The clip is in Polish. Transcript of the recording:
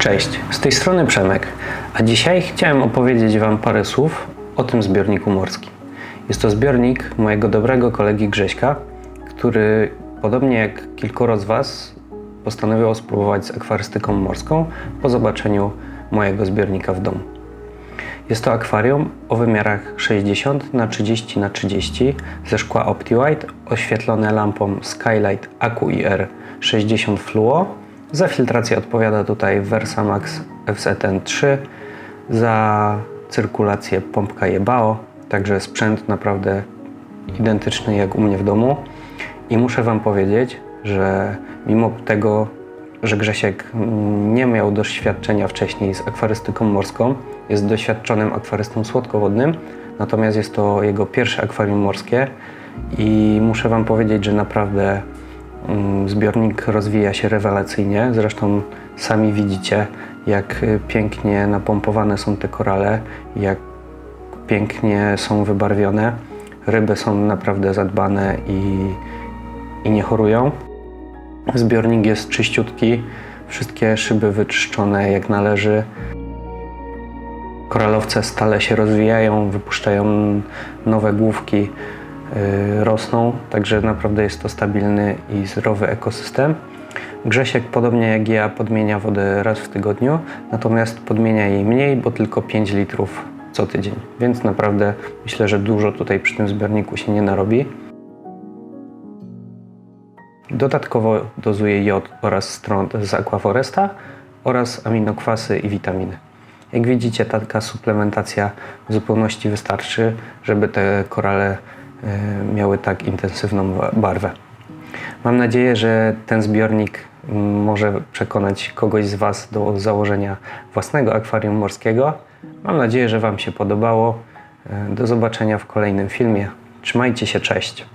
Cześć, z tej strony Przemek, a dzisiaj chciałem opowiedzieć Wam parę słów o tym zbiorniku morskim. Jest to zbiornik mojego dobrego kolegi Grześka, który podobnie jak kilkoro z Was postanowił spróbować z akwarystyką morską po zobaczeniu mojego zbiornika w domu. Jest to akwarium o wymiarach 60 na 30 na 30 ze szkła OptiWhite oświetlone lampą Skylight AQIR 60 Fluo. Za filtrację odpowiada tutaj Versamax FZN3, za cyrkulację pompka Jebao, także sprzęt naprawdę identyczny jak u mnie w domu. I muszę Wam powiedzieć, że mimo tego, że Grzesiek nie miał doświadczenia wcześniej z akwarystyką morską, jest doświadczonym akwarystą słodkowodnym, natomiast jest to jego pierwsze akwarium morskie i muszę Wam powiedzieć, że naprawdę zbiornik rozwija się rewelacyjnie. Zresztą sami widzicie, jak pięknie napompowane są te korale, jak pięknie są wybarwione. Ryby są naprawdę zadbane i, i nie chorują. Zbiornik jest czyściutki, wszystkie szyby wyczyszczone jak należy. Koralowce stale się rozwijają, wypuszczają nowe główki, rosną, także naprawdę jest to stabilny i zdrowy ekosystem. Grzesiek, podobnie jak ja, podmienia wodę raz w tygodniu, natomiast podmienia jej mniej, bo tylko 5 litrów co tydzień. Więc naprawdę myślę, że dużo tutaj przy tym zbiorniku się nie narobi. Dodatkowo dozuje jod oraz stron z Aquaforesta oraz aminokwasy i witaminy. Jak widzicie, taka suplementacja w zupełności wystarczy, żeby te korale miały tak intensywną barwę. Mam nadzieję, że ten zbiornik może przekonać kogoś z Was do założenia własnego akwarium morskiego. Mam nadzieję, że Wam się podobało. E, Do zobaczenia w kolejnym filmie. Trzymajcie się, cześć.